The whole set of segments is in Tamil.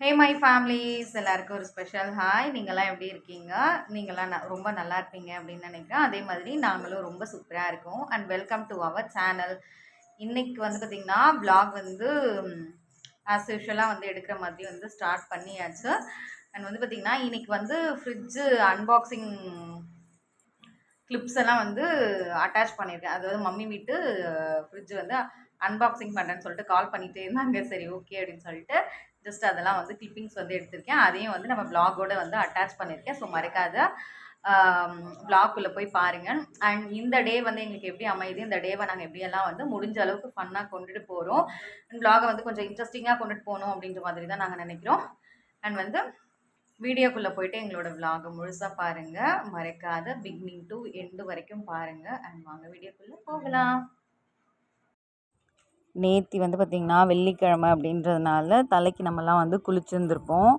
ஹே மை ஃபேமிலிஸ் எல்லாருக்கும் ஒரு ஸ்பெஷல் ஹாய் நீங்களாம் எப்படி இருக்கீங்க? நீங்களாம் ந- ரொம்ப நல்லா இருப்பீங்க அப்படின்னு நினைக்கிறேன். அதே மாதிரி நாங்களும் ரொம்ப சூப்பராக இருக்கோம். And welcome to our channel இன்றைக்கி வந்து பார்த்திங்கன்னா ப்ளாக் வந்து ஆஸ் யூஷுவலாக வந்து எடுக்கிற மாதிரி வந்து ஸ்டார்ட் பண்ணியாச்சு. அண்ட் வந்து பார்த்திங்கன்னா இன்னைக்கு வந்து ஃப்ரிட்ஜு அன்பாக்சிங் கிளிப்ஸ் எல்லாம் வந்து அட்டாச் பண்ணியிருக்கேன். அதாவது மம்மி வீட்டு ஃப்ரிட்ஜ் வந்து அன்பாக்சிங் பண்ணுறேன்னு சொல்லிட்டு கால் பண்ணிகிட்டே இருந்தாங்க. சரி ஓகே அப்படின்னு சொல்லிட்டு. ஜஸ்ட் அதெல்லாம் வந்து கிளிப்பிங்ஸ் வந்து எடுத்திருக்கேன். அதையும் வந்து நம்ம பிளாகோட வந்து அட்டாச் பண்ணியிருக்கேன். ஸோ மறக்காத பிளாக்குள்ளே போய் பாருங்கள் அண்ட் இந்த டே வந்து எங்களுக்கு எப்படி அமையுது? இந்த டேவை நாங்கள் எப்படியெல்லாம் வந்து முடிஞ்ச அளவுக்கு ஃபன்னாக கொண்டுட்டு போகிறோம் அண்ட் பிளாகை வந்து கொஞ்சம் இன்ட்ரெஸ்டிங்காக கொண்டுட்டு போகணும் அப்படின்ற மாதிரி தான் நாங்கள் நினைக்கிறோம். அண்ட் வந்து வீடியோக்குள்ளே போயிட்டு எங்களோட vlog முழுசாக பாருங்கள் மறக்காத பிகினிங் டு எண்டு வரைக்கும் பாருங்கள் அண்ட் வாங்க வீடியோக்குள்ளே போகலாம். நேத்தி வந்து பார்த்திங்கன்னா வெள்ளிக்கிழமை அப்படின்றதுனால தலைக்கு நம்மலாம் வந்து குளிச்சிருந்துருப்போம்.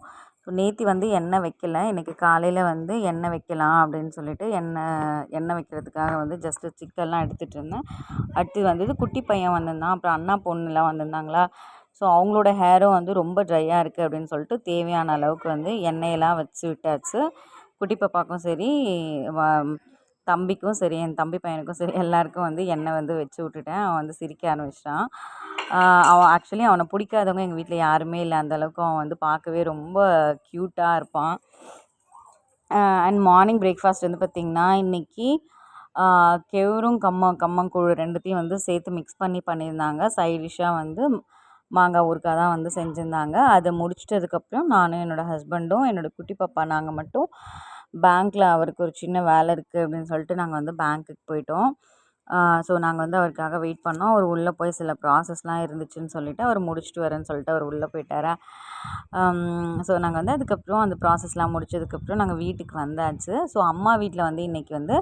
ஸோ நேத்தி வந்து எண்ணெய் வைக்கல. இன்றைக்கி காலையில் வந்து எண்ணெய் வைக்கலாம் அப்படின்னு சொல்லிட்டு எண்ணெய் எண்ணெய் வைக்கிறதுக்காக வந்து ஜஸ்ட்டு சிக்கன்லாம் எடுத்துகிட்டு இருந்தேன். அடுத்து வந்தது குட்டி பையன் வந்திருந்தான். அப்புறம் அண்ணா பொண்ணுலாம் வந்திருந்தாங்களா? ஸோ அவங்களோட ஹேரும் வந்து ரொம்ப ட்ரையாக இருக்குது அப்படின்னு சொல்லிட்டு தேவையான அளவுக்கு வந்து எண்ணெயெல்லாம் வச்சு விட்டாச்சு. குட்டி பாப்பாக்கும் சரி வ- தம்பிக்கும் சரி என் தம்பி பையனுக்கும் சரி எல்லாருக்கும் வந்து எண்ணெய் வந்து வச்சு விட்டுட்டேன். அவன் வந்து சிரிக்க ஆரம்பிச்சிட்டான். அவன் ஆக்சுவலி அவனை பிடிக்காதவங்க எங்கள் வீட்டில் யாருமே இல்லை. அந்தளவுக்கு அவன் வந்து பார்க்கவே ரொம்ப க்யூட்டாக இருப்பான். அண்ட் மார்னிங் பிரேக்ஃபாஸ்ட் வந்து பார்த்திங்கன்னா இன்றைக்கி கெவுரும் கம்மம் கம்மங்கூழ் ரெண்டுத்தையும் வந்து சேர்த்து மிக்ஸ் பண்ணி பண்ணியிருந்தாங்க. சைட் டிஷ்ஷாக வந்து மாங்காய் ஊறுகாய் தான் வந்து செஞ்சுருந்தாங்க. அதை முடிச்சிட்டதுக்கப்புறம் நானும் என்னோடய ஹஸ்பண்டும் என்னோடய குட்டி பாப்பா நாங்கள் மட்டும் பேங்க்கில் அவருக்கு ஒரு சின்ன வேலை இருக்குது அப்படின்னு சொல்லிட்டு நாங்கள் வந்து பேங்க்குக்கு போயிட்டோம். ஸோ நாங்கள் வந்து அவருக்காக வெயிட் பண்ணோம். அவர் உள்ளே போய் சில ப்ராசஸ்லாம் இருந்துச்சுன்னு சொல்லிவிட்டு அவர் முடிச்சுட்டு வரேன்னு சொல்லிட்டு அவர் உள்ளே போயிட்டார். ஸோ நாங்கள் வந்து அதுக்கப்புறம் அந்த ப்ராசஸ்லாம் முடிச்சதுக்கப்புறம் நாங்கள் வீட்டுக்கு வந்தாச்சு. ஸோ அம்மா வீட்டில் வந்து இன்றைக்கி வந்து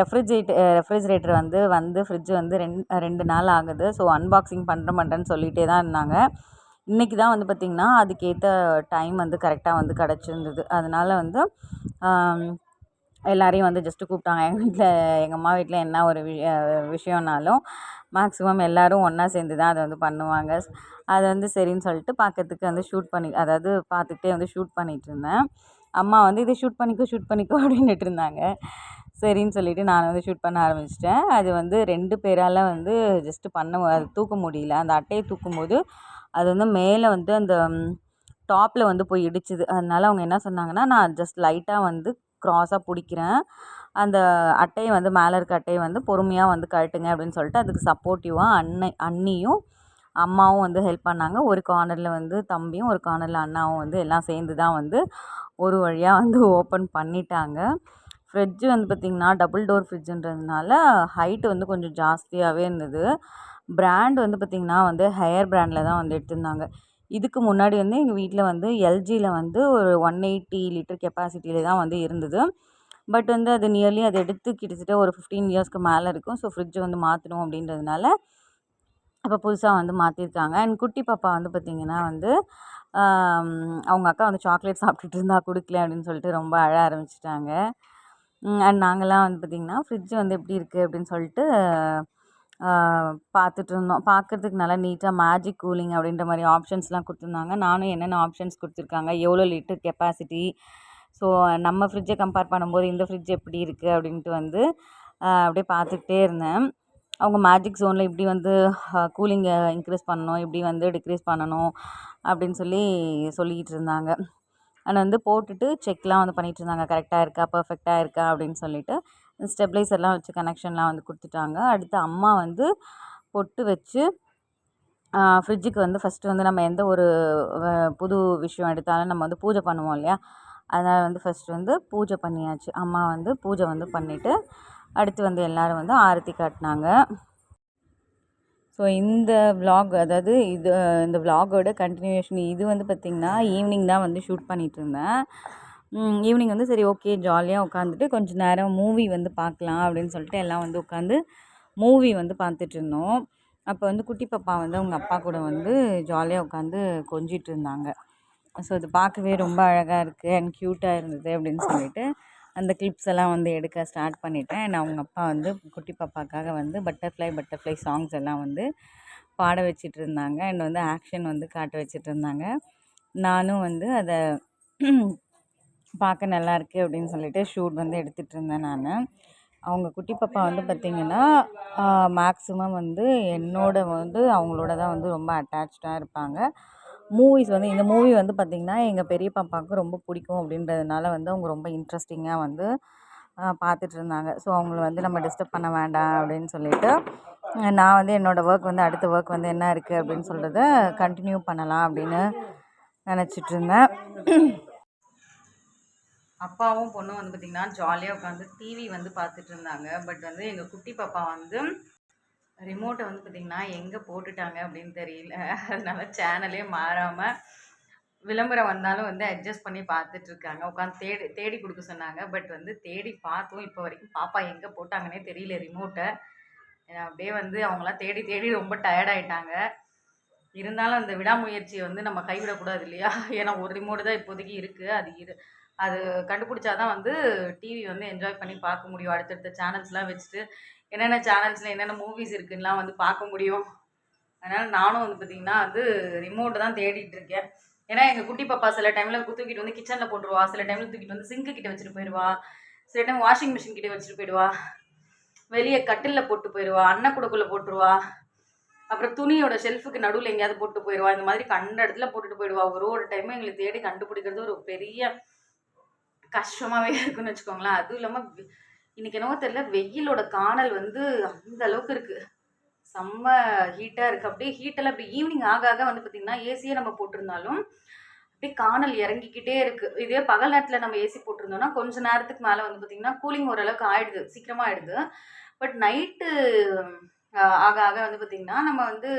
ரெஃப்ரிஜிரேட் ரெஃப்ரிஜிரேட்டர் வந்து வந்து ஃப்ரிட்ஜ் வந்து ரெண்டு ரெண்டு நாள் ஆகுது. ஸோ அன்பாக்சிங் பண்ணுற மாட்டேன்னு சொல்லிகிட்டே தான் இருந்தாங்க. இன்றைக்கி தான் வந்து பார்த்திங்கன்னா அதுக்கேற்ற டைம் வந்து கரெக்டாக வந்து கிடச்சிருந்தது. அதனால் வந்து எல்லாரையும் வந்து ஜஸ்ட்டு கூப்பிட்டாங்க. எங்கள் வீட்டில் எங்கள் அம்மா வீட்டில் என்ன ஒரு வி விஷயம்னாலும் மேக்ஸிமம் எல்லோரும் ஒன்றா சேர்ந்து தான் அதை வந்து பண்ணுவாங்க. அது வந்து சரின்னு சொல்லிட்டு பார்க்கறதுக்கு வந்து ஷூட் பண்ணி அதாவது பார்த்துக்கிட்டே வந்து ஷூட் பண்ணிகிட்டு இருந்தேன். அம்மா வந்து இதை ஷூட் பண்ணிக்கோ ஷூட் பண்ணிக்கோ அப்படின்னுட்டு இருந்தாங்க. சரின்னு சொல்லிவிட்டு நான் வந்து ஷூட் பண்ண ஆரம்பிச்சிட்டேன். அது வந்து ரெண்டு பேரால் வந்து ஜஸ்ட்டு பண்ண அது தூக்க முடியல. அந்த அட்டையை தூக்கும்போது அது வந்து மேலே வந்து அந்த டாப்பில் வந்து போய் இடிச்சுது. அதனால அவங்க என்ன சொன்னாங்கன்னா நான் ஜஸ்ட் லைட்டாக வந்து க்ராஸாக பிடிக்கிறேன். அந்த அட்டையை வந்து மேலே இருக்க அட்டையை வந்து பொறுமையாக வந்து கழட்டுங்க அப்படின்னு சொல்லிட்டு அதுக்கு சப்போர்ட்டிவாக அண்ணன் அண்ணியும் அம்மாவும் வந்து ஹெல்ப் பண்ணாங்க. ஒரு கார்னரில் வந்து தம்பியும் ஒரு கார்னரில் அண்ணாவும் வந்து எல்லாம் சேர்ந்து தான் வந்து ஒரு வழியாக வந்து ஓப்பன் பண்ணிட்டாங்க. ஃப்ரிட்ஜ் வந்து பார்த்திங்கன்னா டபுள் டோர் ஃப்ரிட்ஜுன்றதுனால ஹைட்டு வந்து கொஞ்சம் ஜாஸ்தியாகவே இருந்தது. பிராண்ட் வந்து பார்த்திங்கன்னா வந்து ஹையர் பிராண்டில் தான் வந்து எடுத்திருந்தாங்க. இதுக்கு முன்னாடி வந்து எங்கள் வீட்டில் வந்து எல்ஜியில் வந்து ஒரு ஒன் எயிட்டி லிட்டர் கெப்பாசிட்டியில் தான் வந்து இருந்தது. பட் வந்து அது நியர்லி அது எடுத்து கிட்டத்தட்ட ஒரு ஃபிஃப்டீன் இயர்ஸ்க்கு மேலே இருக்கும். ஸோ ஃப்ரிட்ஜ் வந்து மாற்றணும் அப்படின்றதுனால அப்போ புதுசாக வந்து மாற்றிருக்காங்க அண்ட் குட்டி பாப்பா வந்து பார்த்திங்கன்னா வந்து அவங்க அக்கா வந்து சாக்லேட் சாப்பிட்டுட்டு இருந்தால் கொடுக்கல அப்படின்னு சொல்லிட்டு ரொம்ப அழ ஆரம்பிச்சிட்டாங்க. அண்ட் நாங்கள்லாம் வந்து பார்த்திங்கன்னா ஃப்ரிட்ஜ் வந்து எப்படி இருக்குது அப்படின்னு சொல்லிட்டு பார்த்துட்டு இருந்தோம். பார்க்கறதுக்கு நல்லா நீட்டாக மேஜிக் கூலிங் அப்படின்ற மாதிரி ஆப்ஷன்ஸ்லாம் கொடுத்துருந்தாங்க. நானும் என்னென்ன ஆப்ஷன்ஸ் கொடுத்துருக்காங்க எவ்வளோ லிட்டர் கெப்பாசிட்டி ஸோ நம்ம ஃப்ரிட்ஜை கம்பேர் பண்ணும்போது இந்த ஃப்ரிட்ஜ் எப்படி இருக்குது அப்படின்ட்டு வந்து அப்படியே பார்த்துக்கிட்டே இருந்தேன். அவங்க மேஜிக் ஜோனில் இப்படி வந்து கூலிங்கை இன்க்ரீஸ் பண்ணணும் இப்படி வந்து டிக்ரீஸ் பண்ணணும் அப்படின்னு சொல்லி சொல்லிக்கிட்டு இருந்தாங்க. அண்ட் வந்து போட்டுட்டு செக்லாம் வந்து பண்ணிகிட்டு இருந்தாங்க கரெக்டாக இருக்கா? பர்ஃபெக்டாக இருக்கா? அப்படின்னு சொல்லிட்டு ஸ்டெப்லைசர்லாம் வச்சு கனெக்ஷன்லாம் வந்து கொடுத்துட்டாங்க. அடுத்து அம்மா வந்து பொட்டு வச்சு ஃப்ரிட்ஜுக்கு வந்து ஃபஸ்ட்டு வந்து நம்ம எந்த ஒரு புது விஷயம் எடுத்தாலும் நம்ம வந்து பூஜை பண்ணுவோம் இல்லையா? அதனால் வந்து ஃபஸ்ட்டு வந்து பூஜை பண்ணியாச்சு. அம்மா வந்து பூஜை வந்து பண்ணிவிட்டு அடுத்து வந்து எல்லோரும் வந்து ஆரத்தி காட்டினாங்க. ஸோ இந்த விலாக் அதாவது இது இந்த vlog-ஓட கண்டினியூஷன் இது வந்து பார்த்திங்கன்னா ஈவினிங் தான் வந்து ஷூட் பண்ணிகிட்ருந்தேன் ஈவினிங் வந்து சரி ஓகே ஜாலியாக உட்காந்துட்டு கொஞ்சம் நேரம் மூவி வந்து பார்க்கலாம் அப்படின்னு சொல்லிட்டு எல்லாம் வந்து உட்காந்து மூவி வந்து பார்த்துட்டு இருந்தோம் அப்போ வந்து குட்டி பாப்பா வந்து அவங்க அப்பா கூட வந்து ஜாலியாக உட்காந்து கொஞ்சிட்டு இருந்தாங்க ஸோ அது பார்க்கவே ரொம்ப அழகாக இருக்குது அண்ட் க்யூட்டாக இருந்தது அப்படின்னு சொல்லிட்டு அந்த கிளிப்ஸ் எல்லாம் வந்து எடுக்க ஸ்டார்ட் பண்ணிட்டேன். அண்ட் அவங்க அப்பா வந்து குட்டி பாப்பாக்காக வந்து பட்டர்ஃப்ளை பட்டர்ஃப்ளை சாங்ஸ் எல்லாம் வந்து பாட வச்சிட்டு இருந்தாங்க. அண்ட் வந்து ஆக்ஷன் வந்து காட்ட வச்சிட்டு இருந்தாங்க. நானும் வந்து அதை பார்க்க நல்லாயிருக்கு அப்படின்னு சொல்லிட்டு ஷூட் வந்து எடுத்துகிட்டு இருந்தேன் நான். அவங்க குட்டி பாப்பா வந்து பார்த்திங்கன்னா மேக்ஸிமம் வந்து என்னோட வந்து அவங்களோட தான் வந்து ரொம்ப அட்டாச்சாக இருப்பாங்க. மூவிஸ் வந்து இந்த மூவி வந்து பார்த்திங்கன்னா எங்கள் பெரிய பாப்பாவுக்கு ரொம்ப பிடிக்கும் அப்படின்றதுனால வந்து அவங்க ரொம்ப இன்ட்ரெஸ்டிங்காக வந்து பார்த்துட்டு இருந்தாங்க. ஸோ அவங்கள வந்து நம்ம டிஸ்டர்ப் பண்ண வேண்டாம் அப்படின்னு சொல்லிட்டு நான் வந்து என்னோடய ஒர்க் வந்து அடுத்த ஒர்க் வந்து என்ன இருக்குது அப்படின்னு சொல்கிறத கண்டினியூ பண்ணலாம் அப்படின்னு நினச்சிட்டு இருந்தேன். அப்பாவும் பொண்ணும் வந்து பார்த்திங்கன்னா ஜாலியாக உட்காந்து டிவி வந்து பார்த்துட்டு இருந்தாங்க. பட் வந்து எங்கள் குட்டி பாப்பா வந்து ரிமோட்டை வந்து பார்த்திங்கன்னா எங்கே போட்டுட்டாங்க அப்படின்னு தெரியல. அதனால சேனலே மாறாமல் விளம்பரம் வந்தாலும் வந்து அட்ஜஸ்ட் பண்ணி பார்த்துட்டு இருக்காங்க. உட்காந்து தேடி தேடி கொடுக்க சொன்னாங்க. பட் வந்து தேடி பார்த்தோம். இப்போ வரைக்கும் பாப்பா எங்கே போட்டாங்கன்னே தெரியல ரிமோட்டை அப்படியே வந்து அவங்களாம் தேடி தேடி ரொம்ப டயர்டாயிட்டாங்க இருந்தாலும் அந்த விடாமுயற்சியை வந்து நம்ம கைவிடக்கூடாது இல்லையா? ஏன்னா ஒரு ரிமோட் தான் இப்போதைக்கு இருக்குது அது இரு அது கண்டுபிடிச்சா தான் வந்து டிவி வந்து என்ஜாய் பண்ணி பார்க்க முடியும். அடுத்தடுத்த சேனல்ஸ்லாம் வச்சுட்டு என்னென்ன சேனல்ஸில் என்னென்ன மூவிஸ் இருக்குன்னுலாம் வந்து பார்க்க முடியும். அதனால் நானும் வந்து பார்த்திங்கன்னா வந்து ரிமோட்டு தான் தேடிட்டு இருக்கேன். ஏன்னா எங்கள் குட்டி பாப்பா சில டைமில் தூக்கிட்டு வந்து கிச்சனில் போட்டுருவா. சில டைமில் தூக்கிட்டு வந்து சிங்க்கு கிட்ட வச்சுட்டு போயிடுவா சில டைம் வாஷிங் மிஷின் கிட்டே வச்சுட்டு போயிடுவா வெளியே கட்டிலில் போட்டு போயிடுவா அன்ன குடக்குள்ளே போட்டுருவா. அப்புறம் துணியோட ஷெல்ஃபுக்கு நடுவில் எங்கேயாவது போட்டு போயிடுவா இந்த மாதிரி கண்ட இடத்துல போட்டுட்டு போயிடுவா ஒரு ஒரு டைமும் எங்களுக்கு தேடி கண்டுபிடிக்கிறது ஒரு பெரிய கஷ்டமாகவே இருக்குன்னு வச்சுக்கோங்களேன். அதுவும் இல்லாமல் இன்றைக்கி என்னவோ தெரியல வெயிலோட காணல் வந்து அந்த அளவுக்கு இருக்குது செம்ம ஹீட்டாக இருக்குது அப்படியே ஹீட்டெல்லாம் அப்படி ஈவினிங் ஆக ஆக வந்து பார்த்திங்கன்னா ஏசியே நம்ம போட்டிருந்தாலும் அப்படியே காணல் இறங்கிக்கிட்டே இருக்குது இதே பகல் நேரத்தில் நம்ம ஏசி போட்டிருந்தோம்னா கொஞ்சம் நேரத்துக்கு மேலே வந்து பார்த்திங்கன்னா கூலிங் ஓரளவுக்கு ஆகிடுது சீக்கிரமாக ஆகிடுது பட் நைட்டு ஆக ஆக வந்து பார்த்திங்கன்னா நம்ம வந்து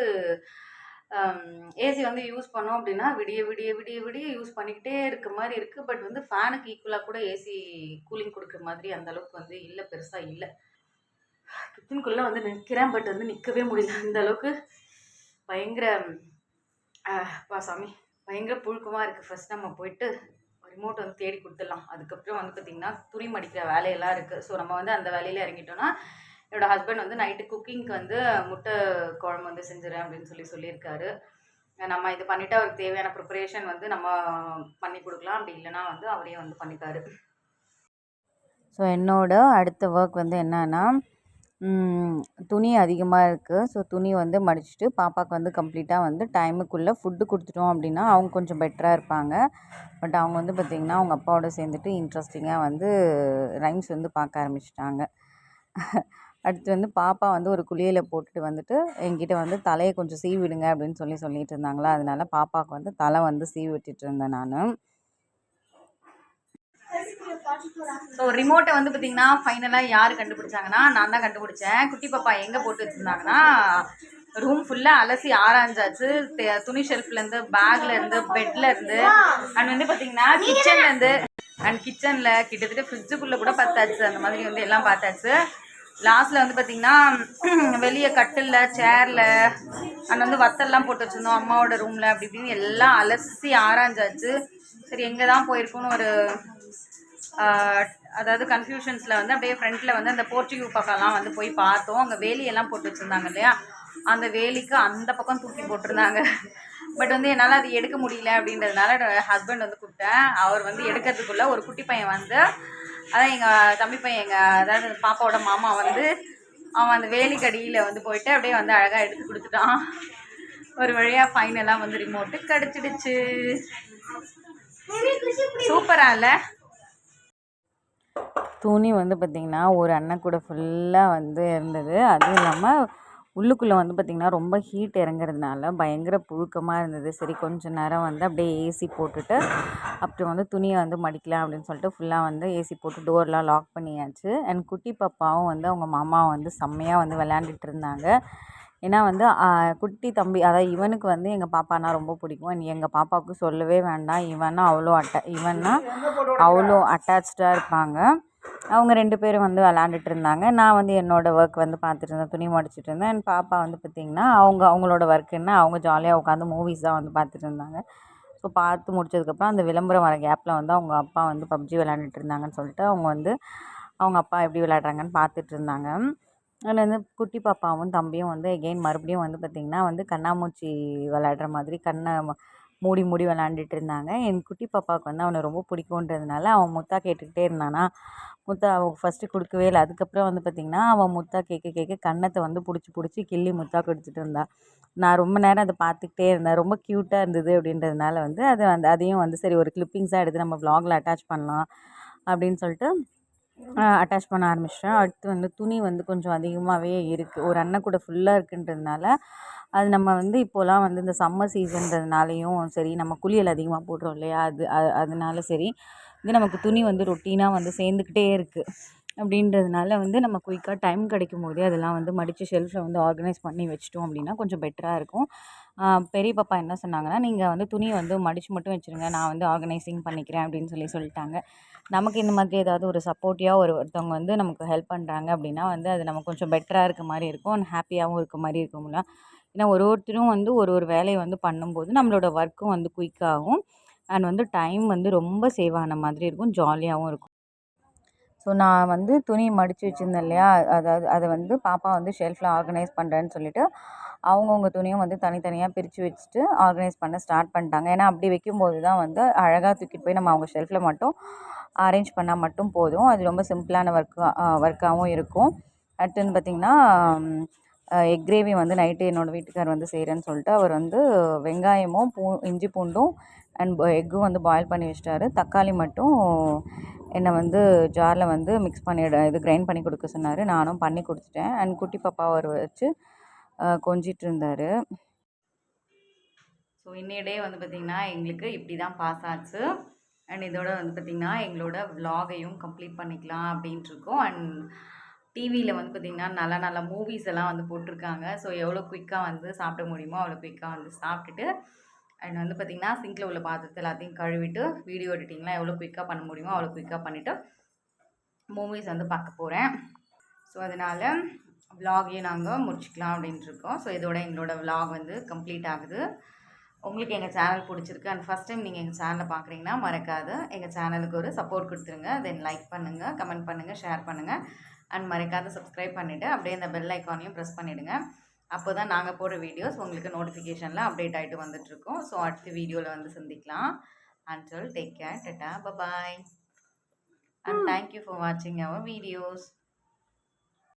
ஏசி வந்து யூஸ் பண்ணோம் அப்படின்னா விடிய விடிய விடிய விடிய யூஸ் பண்ணிக்கிட்டே இருக்க மாதிரி இருக்குது பட் வந்து ஃபேனுக்கு ஈக்குவலாக கூட ஏசி கூலிங் கொடுக்குற மாதிரி அந்த அளவுக்கு வந்து இல்லை பெருசாக இல்லை. கிச்சனுக்குள்ளே வந்து நிற்கிறேன் பட் வந்து நிற்கவே முடியல. அந்த அளவுக்கு பயங்கர பா சாமி பயங்கர புழுக்கமாக இருக்குது ஃபஸ்ட் நம்ம போயிட்டு ரிமோட் வந்து தேடி கொடுத்துடலாம். அதுக்கப்புறம் வந்து பார்த்திங்கன்னா துணி மடிக்கிற வேலையெல்லாம் இருக்குது ஸோ நம்ம வந்து அந்த வேலையில் இறங்கிட்டோன்னா என்னோடய ஹஸ்பண்ட் வந்து நைட்டு குக்கிங்க்கு வந்து முட்டை குழம்பு வந்து செஞ்சுறேன் அப்படின்னு சொல்லி சொல்லியிருக்காரு. நம்ம இது பண்ணிவிட்டு அவருக்கு தேவையான ப்ரிப்பரேஷன் வந்து நம்ம பண்ணி கொடுக்கலாம். அப்படி இல்லைனா வந்து அவரே வந்து பண்ணிப்பார். ஸோ என்னோட அடுத்த ஒர்க் வந்து என்னன்னா துணி அதிகமாக இருக்குது ஸோ துணி வந்து மடிச்சுட்டு பாப்பாவுக்கு வந்து கம்ப்ளீட்டாக வந்து டைமுக்குள்ளே ஃபுட்டு கொடுத்துட்டோம் அப்படின்னா அவங்க கொஞ்சம் பெட்டராக இருப்பாங்க. பட் அவங்க வந்து பார்த்திங்கன்னா அவங்க அப்பாவோட சேர்ந்துட்டு இன்ட்ரெஸ்டிங்காக வந்து ரைம்ஸ் வந்து பார்க்க ஆரம்பிச்சிட்டாங்க. அடுத்து வந்து பாப்பா வந்து ஒரு குளியலை போட்டுட்டு வந்துட்டு என்கிட்ட வந்து தலையை கொஞ்சம் சீவி விடுங்க அப்படின்னு சொல்லி சொல்லிட்டு இருந்தாங்களா? அதனால பாப்பாவுக்கு வந்து தலை வந்து சீவி விட்டுட்டு இருந்தேன் நான். ஸோ ரிமோட்டை வந்து பார்த்தீங்கன்னா ஃபைனலாக யார் கண்டுபிடிச்சாங்கன்னா நான் தான் கண்டுபிடிச்சேன். குட்டி பாப்பா எங்கே போட்டு வச்சுருந்தாங்கன்னா ரூம் ஃபுல்லாக அலசி ஆராய்ஞ்சாச்சு. துணி ஷெல்ஃப்லேருந்து பேக்லேருந்து பெட்லேருந்து அண்ட் வந்து பார்த்தீங்கன்னா கிச்சன்லேருந்து அண்ட் கிச்சனில் கிட்டத்தட்ட ஃப்ரிட்ஜுக்குள்ளே கூட பார்த்தாச்சு அந்த மாதிரி வந்து எல்லாம் பார்த்தாச்சு. லாஸ்ட்டில் வந்து பார்த்திங்கன்னா வெளியே கட்டிலில் சேரில் அங்கே வந்து வத்தல்லாம் போட்டு வச்சுருந்தோம் அம்மாவோட ரூமில் அப்படி இப்படின்னு எல்லாம் அலசி ஆராய்ஞ்சாச்சு. சரி எங்கே தான் போயிருக்குன்னு ஒரு அதாவது கன்ஃபியூஷன்ஸில் வந்து அப்படியே ஃப்ரண்ட்டில் வந்து அந்த போர்ச்சுகீவ் பக்கம்லாம் வந்து போய் பார்த்தோம். அங்கே வேலியெல்லாம் போட்டு வச்சுருந்தாங்க இல்லையா? அந்த வேலிக்கு அந்த பக்கம் தூக்கி போட்டிருந்தாங்க. பட் வந்து என்னால் அது எடுக்க முடியல அப்படின்றதுனால ஹஸ்பண்ட் வந்து கூப்பிட்டேன். அவர் வந்து எடுக்கிறதுக்குள்ளே ஒரு குட்டி பையன் வந்து அதான் எங்கள் தம்பி பையன் எங்கள் அதாவது பாப்பாவோட மாமா வந்து அவன் அந்த வேலிக்கடியில் வந்து போயிட்டு அப்படியே வந்து அழகாக எடுத்து கொடுத்துட்டான். ஒரு வழியாக ஃபைனலாக வந்து ரிமோட்டு கிடச்சிடுச்சு. சூப்பராக இல்லை? துணி வந்து பார்த்திங்கன்னா ஒரு அண்ணன் கூட ஃபுல்லாக வந்து இருந்தது. அதுவும் இல்லாமல் உள்ளுக்குள்ளே வந்து பார்த்திங்கன்னா ரொம்ப ஹீட் இறங்குறதுனால பயங்கர புழுக்கமாக இருந்தது. சரி கொஞ்ச நேரம் வந்து அப்படியே ஏசி போட்டுட்டு அப்புறம் வந்து துணியை வந்து மடிக்கலாம் அப்படின்னு சொல்லிட்டு ஃபுல்லாக வந்து ஏசி போட்டு டோர்லாம் லாக் பண்ணியாச்சு. அண்ட் குட்டி பாப்பாவும் வந்து அவங்க மாமா வந்து செம்மையாக வந்து விளையாண்டுட்டு இருந்தாங்க. ஏன்னா வந்து குட்டி தம்பி அதாவது இவனுக்கு வந்து எங்கள் பாப்பானா ரொம்ப பிடிக்கும். அண்ட் எங்கள் பாப்பாவுக்கு சொல்லவே வேண்டாம். இவன்னா அவ்வளோ அட்ட இவன்னா அவ்வளோ அட்டாச்சாக இருப்பாங்க. அவங்க ரெண்டு பேரும் வந்து விளாண்டுட்டு இருந்தாங்க நான் வந்து என்னோடய ஒர்க் வந்து பார்த்துட்டு இருந்தேன் துணி மடிச்சிட்டு இருந்தேன் என் பாப்பா வந்து பார்த்திங்கன்னா அவங்க அவங்களோட ஒர்க் என்ன அவங்க ஜாலியாக உட்காந்து மூவிஸ் தான் வந்து பார்த்துட்டு இருந்தாங்க ஸோ பார்த்து முடிச்சதுக்கப்புறம் அந்த விளம்பரம் வர கேப்பில் வந்து அவங்க அப்பா வந்து பப்ஜி விளாண்டுட்டு இருந்தாங்கன்னு சொல்லிட்டு அவங்க வந்து அவங்க அப்பா எப்படி விளையாடுறாங்கன்னு பார்த்துட்டு இருந்தாங்க அதில் வந்து குட்டி பாப்பாவும் தம்பியும் வந்து எகெயின் மறுபடியும் வந்து பார்த்திங்கன்னா வந்து கண்ணாமூச்சி விளையாடுற மாதிரி கண்ணை மூடி மூடி விளாண்டுட்டு இருந்தாங்க என் குட்டி பாப்பாவுக்கு வந்து அவனை ரொம்ப பிடிக்குன்றதுனால அவன் முத்தா கேட்டுக்கிட்டே இருந்தானா. முத்தா அவன் ஃபஸ்ட்டு கொடுக்கவே இல்லை. அதுக்கப்புறம் வந்து பார்த்திங்கன்னா அவன் முத்தா கேட்க கேட்க கன்னத்தை வந்து பிடிச்சி பிடிச்சி கிள்ளி முத்தா கொடுத்துட்டு இருந்தா. நான் ரொம்ப நேரம் அதை பார்த்துக்கிட்டே இருந்தேன். ரொம்ப க்யூட்டாக இருந்தது அப்படின்றதுனால வந்து அது அந்த அதையும் வந்து சரி ஒரு கிளிப்பிங்ஸாக எடுத்து நம்ம வ்ளாகில் அட்டாச் பண்ணலாம் அப்படின்னு சொல்லிட்டு அட்டாச் பண்ண ஆரம்பிச்சிட்டேன். அடுத்து வந்து துணி வந்து கொஞ்சம் அதிகமாகவே இருக்குது ஒரு அண்ணன் கூட ஃபுல்லாக இருக்குன்றதுனால அது நம்ம வந்து இப்போலாம் வந்து இந்த சம்மர் சீசன்றதுனாலையும் சரி நம்ம குளியல் அதிகமாக போடுறோம் இல்லையா? அது அதனால சரி இது நமக்கு துணி வந்து ரொட்டீனாக வந்து சேர்ந்துக்கிட்டே இருக்குது அப்படின்றதுனால வந்து நம்ம குயிக்காக டைம் கிடைக்கும் போதே அதெல்லாம் வந்து மடித்து ஷெல்ஃபில் வந்து ஆர்கனைஸ் பண்ணி வச்சிட்டோம் அப்படின்னா கொஞ்சம் பெட்டராக இருக்கும். பெரிய பாப்பா என்ன சொன்னாங்கன்னா நீங்கள் வந்து துணியை வந்து மடித்து மட்டும் வச்சுருங்க. நான் வந்து ஆர்கனைசிங் பண்ணிக்கிறேன். அப்படின்னு சொல்லி சொல்லிட்டாங்க. நமக்கு இந்த மாதிரி ஏதாவது ஒரு சப்போர்ட்டிவாக ஒரு ஒருத்தவங்க வந்து நமக்கு ஹெல்ப் பண்ணுறாங்க அப்படின்னா வந்து அது நமக்கு கொஞ்சம் பெட்டராக இருக்க மாதிரி இருக்கும். அண்ட் ஹாப்பியாகவும் இருக்க மாதிரி இருக்கும்ல ஏன்னா ஒரு ஒருத்தரும் வந்து ஒரு ஒரு வேலையை வந்து பண்ணும்போது நம்மளோட ஒர்க்கும் வந்து குயிக்காகும் அண்ட் வந்து டைம் வந்து ரொம்ப சேவ் ஆன மாதிரி இருக்கும். ஜாலியாகவும் இருக்கும். ஸோ நான் வந்து துணி மடித்து வச்சுருந்தேன் இல்லையா? அதாவது அதை வந்து பாப்பா வந்து ஷெல்ஃபில் ஆர்கனைஸ் பண்ணுறேன்னு சொல்லிவிட்டு அவங்கவுங்க துணியும் வந்து தனித்தனியாக பிரித்து வச்சுட்டு ஆர்கனைஸ் பண்ண ஸ்டார்ட் பண்ணிட்டாங்க. ஏன்னா அப்படி வைக்கும்போது தான் வந்து அழகாக தூக்கிட்டு போய் நம்ம அவங்க ஷெல்ஃபில் மட்டும் அரேஞ்ச் பண்ணால் மட்டும் போதும். அது ரொம்ப சிம்பிளான ஒர்க்கு ஒர்க்காகவும் இருக்கும். அடுத்துன்னு பார்த்திங்கன்னா எக் கிரேவி வந்து நைட்டு என்னோடய வீட்டுக்கார் வந்து செய்கிறேன்னு சொல்லிட்டு அவர் வந்து வெங்காயமும் பூ இஞ்சி பூண்டும் அண்ட் எக்கும் வந்து பாயில் பண்ணி வச்சிட்டாரு. தக்காளி மட்டும் என்னை வந்து ஜாரில் வந்து மிக்ஸ் பண்ணி இது கிரைண்ட் பண்ணி கொடுக்க சொன்னார். நானும் பண்ணி கொடுத்துட்டேன். அண்ட் குட்டி பாப்பாவை அவர் வச்சு கொஞ்சிட்டு இருந்தார் ஸோ இன்னைய வந்து பார்த்திங்கன்னா எங்களுக்கு இப்படி தான் பாஸ் ஆச்சு. அண்ட் இதோட வந்து பார்த்திங்கன்னா எங்களோட விலாகையும் கம்ப்ளீட் பண்ணிக்கலாம் அப்படின்ட்டுருக்கோம் அண்ட் டிவியில் வந்து பார்த்திங்கன்னா நல்ல நல்ல மூவிஸ் எல்லாம் வந்து போட்டிருக்காங்க. ஸோ எவ்வளோ குயிக்காக வந்து சாப்பிட முடியுமோ அவ்வளோ குயிக்காக வந்து சாப்பிட்டுட்டு அண்ட் வந்து பார்த்திங்கன்னா சிங்கில் உள்ள பாத்திரத்தை எல்லாத்தையும் கழுவிட்டு வீடியோ எடிட்டிங்லாம் எவ்வளோ குயிக்காக பண்ண முடியுமோ அவ்வளோ குயிக்காக பண்ணிவிட்டு மூவிஸ் வந்து பார்க்க போகிறேன் ஸோ அதனால் விலாகையும் நாங்கள் முடிச்சுக்கலாம் அப்படின்ட்டு இருக்கோம் ஸோ இதோட எங்களோட விலாக் வந்து கம்ப்ளீட் ஆகுது. உங்களுக்கு எங்கள் சேனல் பிடிச்சிருக்கு அண்ட் ஃபஸ்ட் டைம் நீங்கள் எங்கள் சேனலை பார்க்குறீங்கன்னா மறக்காது. எங்கள் சேனலுக்கு ஒரு சப்போர்ட் கொடுத்துருங்க. தென் லைக் பண்ணுங்கள் கமெண்ட் பண்ணுங்கள் ஷேர் பண்ணுங்கள் அண்ட் மறக்காத சப்ஸ்கிரைப் பண்ணிவிட்டு அப்படியே இந்த பெல் ஐக்கானையும் ப்ரெஸ் பண்ணிவிடுங்க அப்போ தான் நாங்கள் போடுற வீடியோஸ் உங்களுக்கு நோட்டிஃபிகேஷனில் அப்டேட் ஆகிட்டு வந்துட்டுருக்கோம். ஸோ அடுத்த வீடியோவில் வந்து சந்திக்கலாம். And take care tata bye bye and thank you for வாட்சிங் அவர் வீடியோஸ்